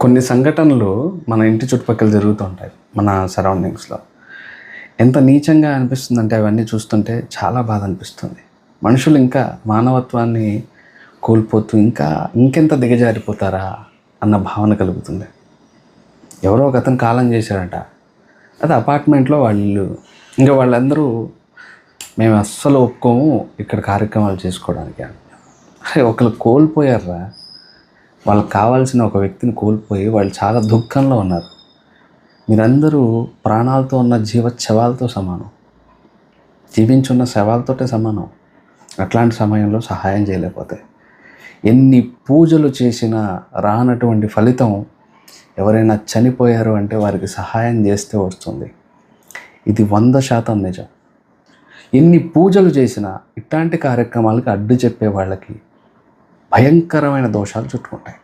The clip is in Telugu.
కొన్ని సంఘటనలు మన ఇంటి చుట్టుపక్కల జరుగుతూ ఉంటాయి మన సరౌండింగ్స్లో. ఎంత నీచంగా అనిపిస్తుందంటే అవన్నీ చూస్తుంటే చాలా బాధ అనిపిస్తుంది. మనుషులు ఇంకా మానవత్వాన్ని కోల్పోతూ ఇంకా ఇంకెంత దిగజారిపోతారా అన్న భావన కలుగుతుంది. ఎవరో ఒక అతను కాలం చేశాడట. అది అపార్ట్మెంట్లో వాళ్ళ. ఇల్లు ఇంకా వాళ్ళందరూ మేము అస్సలు ఒప్పుకోము ఇక్కడ కార్యక్రమాలు చేసుకోవడానికి అని. ఒకరు కోల్పోయారా? వాళ్ళకి కావాల్సిన ఒక వ్యక్తిని కోల్పోయి వాళ్ళు చాలా దుఃఖంలో ఉన్నారు. మీరందరూ ప్రాణాలతో ఉన్న జీవ శవాలతో సమానం. జీవించున్న శవాలతోటే సమానం. అట్లాంటి సమయంలో సహాయం చేయలేకపోతే. ఎన్ని పూజలు చేసినా రానటువంటి ఫలితం ఎవరైనా చనిపోయారు అంటే వారికి సహాయం చేస్తే వస్తుంది. ఇది వంద శాతం నిజం. ఎన్ని పూజలు చేసినా ఇట్లాంటి కార్యక్రమాలకి అడ్డు చెప్పే వాళ్ళకి భయంకరమైన దోషాలు చుట్టుకుంటాయి